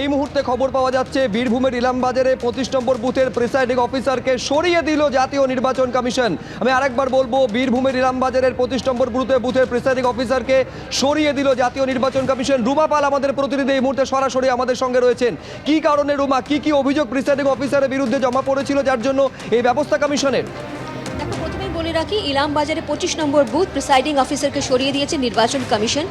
এই মুহূর্তে খবর পাওয়া যাচ্ছে, বীরভূমের ইলামবাজারে পঁচিশ নম্বর বুথের প্রিসাইডিং অফিসারকে সরিয়ে দিল জাতীয় নির্বাচন কমিশন। আমি আরেকবার বলব, বীরভূমের ইলামবাজারের পঁচিশ নম্বর বুথে, বুথের প্রিসাইডিং অফিসারকে সরিয়ে দিল জাতীয় নির্বাচন কমিশন। রুমা পাল আমাদের প্রতিনিধি, এই মুহূর্তে সরাসরি আমাদের সঙ্গে রয়েছেন। কি কারণে রুমা, কি কি অভিযোগ প্রিসাইডিং অফিসারের বিরুদ্ধে জমা পড়েছিল যার জন্য এই ব্যবস্থা কমিশনের? বলে রাখি, ইলাম বাজারে পঁচিশ নম্বর বুথ প্রিসাইডিং অফিসারকে সরিয়ে দিয়েছে নির্বাচন কমিশন।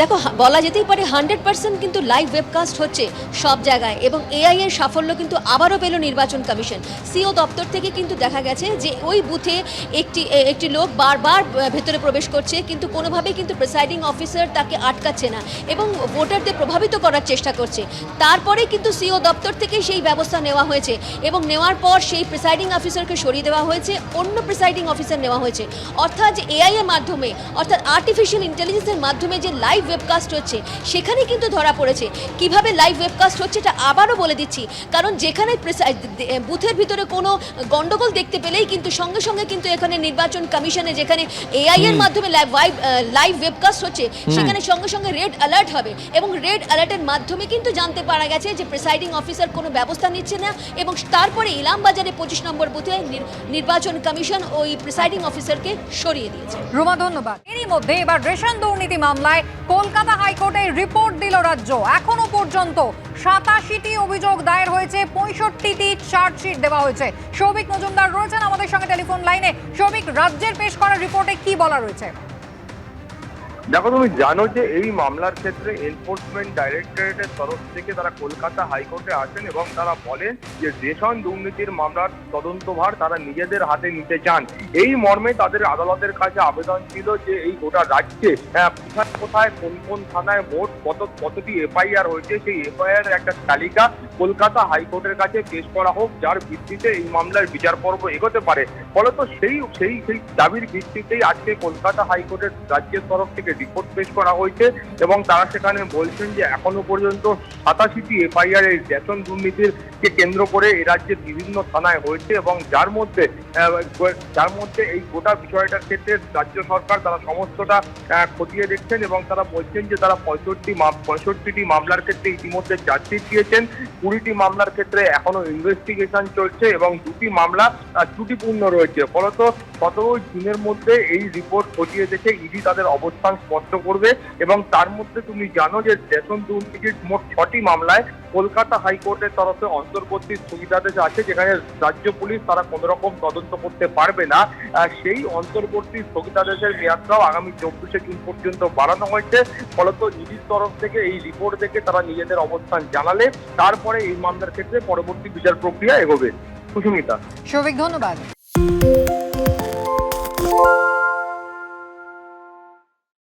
দেখো বলা যেতেই পারে হান্ড্রেড পার্সেন্ট কিন্তু লাইভ ওয়েবকাস্ট হচ্ছে সব জায়গায় এবং এআই এর সাফল্য কিন্তু আবারও পেল নির্বাচন কমিশন। সিও দপ্তর থেকে কিন্তু দেখা গেছে যে ওই বুথে একটি একটি লোক বারবার ভেতরে প্রবেশ করছে কিন্তু কোনোভাবেই কিন্তু প্রিসাইডিং অফিসার তাকে আটকাচ্ছে না এবং ভোটারদের প্রভাবিত করার চেষ্টা করছে। তারপরে কিন্তু সিও দপ্তর থেকে সেই ব্যবস্থা নেওয়া হয়েছে এবং নেওয়ার পর সেই প্রিসাইডিং অফিসারকে সরিয়ে দেওয়া হয়েছে। অন্য প্রিসাইডিং অফিসার নেওয়া হয়েছে। অর্থাৎ এআই এর মাধ্যমে অর্থাৎ আর্টিফিশিয়াল ইন্টেলিজেন্সের মাধ্যমে যে লাইভ ওয়েবকাস্ট হচ্ছে সেখানে কিন্তু ধরা পড়েছে। কীভাবে লাইভ ওয়েবকাস্ট হচ্ছে এটা আবারও বলে দিচ্ছি। কারণ যেখানে বুথের ভিতরে কোনো গন্ডগোল দেখতে পেলেই কিন্তু সঙ্গে সঙ্গে কিন্তু এখানে নির্বাচন কমিশনে যেখানে এআই এর মাধ্যমে লাইভ লাইভ ওয়েবকাস্ট হচ্ছে সেখানে সঙ্গে সঙ্গে রেড অ্যালার্ট হবে। এবং রেড অ্যালার্টের মাধ্যমে কিন্তু জানতে পারা গেছে যে প্রিসাইডিং অফিসার কোনো ব্যবস্থা নিচ্ছে না। এবং তারপরে ইলামবাজারে পঁচিশ নম্বর বুথে নির্বাচন কমিশন ওই প্রিসাইডিং অফিসারকে সরিয়ে দিয়েছে। রুমা, ধন্যবাদ। এরই মধ্যে এবার রেশন দুর্নীতি মামলায় কলকাতা হাইকোর্টে রিপোর্ট দিল রাজ্য। এখনও পর্যন্ত সাতাশিটি অভিযোগ দায়ের হয়েছে, পঁয়ষট্টিটি চার্জশিট দেওয়া হয়েছে। সৌভিক মজুমদার রয়েছেন আমাদের সঙ্গে টেলিফোন লাইনে। সৌভিক, রাজ্যের পেশ করা রিপোর্টে কি বলা রয়েছে? দেখো তুমি জানো যে এই মামলার ক্ষেত্রে এনফোর্সমেন্ট ডাইরেক্টরেটের তরফ থেকে তারা কলকাতা হাইকোর্টে আসেন এবং তারা বলেন যে রেশন দুর্নীতির মামলার তদন্তভার তারা নিজেদের হাতে নিতে চান। এই মর্মে তাদের আদালতের কাছে আবেদন ছিল যে এই গোটা রাজ্যে আহ, কোথায় কোথায় কোন কোন থানায় মোট কত কতটি এফআইআর হয়েছে সেই এফআইআর একটা তালিকা কলকাতা হাইকোর্টের কাছে পেশ করা হোক যার ভিত্তিতে এই মামলার বিচার পর্ব এগোতে পারে। ফলত সেই সেই সেই দাবির ভিত্তিতেই আজকে কলকাতা হাইকোর্টের রাজ্যের তরফ থেকে রিপোর্ট পেশ করা হয়েছে এবং তারা সেখানে বলছেন যে এখনও পর্যন্ত সাতাশিটি এফআইআর এই রেশন দুর্নীতিরকে কেন্দ্র করে এ রাজ্যের বিভিন্ন থানায় হয়েছে এবং যার মধ্যে যার মধ্যে এই গোটা বিষয়টার ক্ষেত্রে রাজ্য সরকার তারা সমস্তটা খতিয়ে দেখছেন এবং তারা বলছেন যে তারা পঁয়ষট্টি পঁয়ষট্টিটি মামলার ক্ষেত্রে ইতিমধ্যে চার্জশিট দিয়েছেন। কুড়িটি মামলার ক্ষেত্রে এখনও ইনভেস্টিগেশন চলছে এবং দুটি মামলা ত্রুটিপূর্ণ রয়েছে। ফলত সতেরোই জুনের মধ্যে এই রিপোর্ট খতিয়ে দেখে ইডি তাদের অবস্থান স্পষ্ট করবে এবং তার মধ্যে তুমি জানো যে রেশন দুর্নীতির মোট ছটি মামলায় কলকাতা হাইকোর্টের তরফে অন্তর্বর্তী স্থগিতাদেশ আছে, যেখানে রাজ্য পুলিশ তারা কোনো রকম তদন্ত করতে পারবে না। সেই অন্তর্বর্তী স্থগিতাদেশের মেয়াদটাও আগামী চব্বিশে জুন পর্যন্ত বাড়ানো হয়েছে। ফলত ইডির তরফ থেকে এই রিপোর্ট দেখে তারা নিজেদের অবস্থান জানালে, তারপরে এই মামলার ক্ষেত্রে পরবর্তী বিচার প্রক্রিয়া এগোবে। সুস্মিতা। সৌভিক, ধন্যবাদ।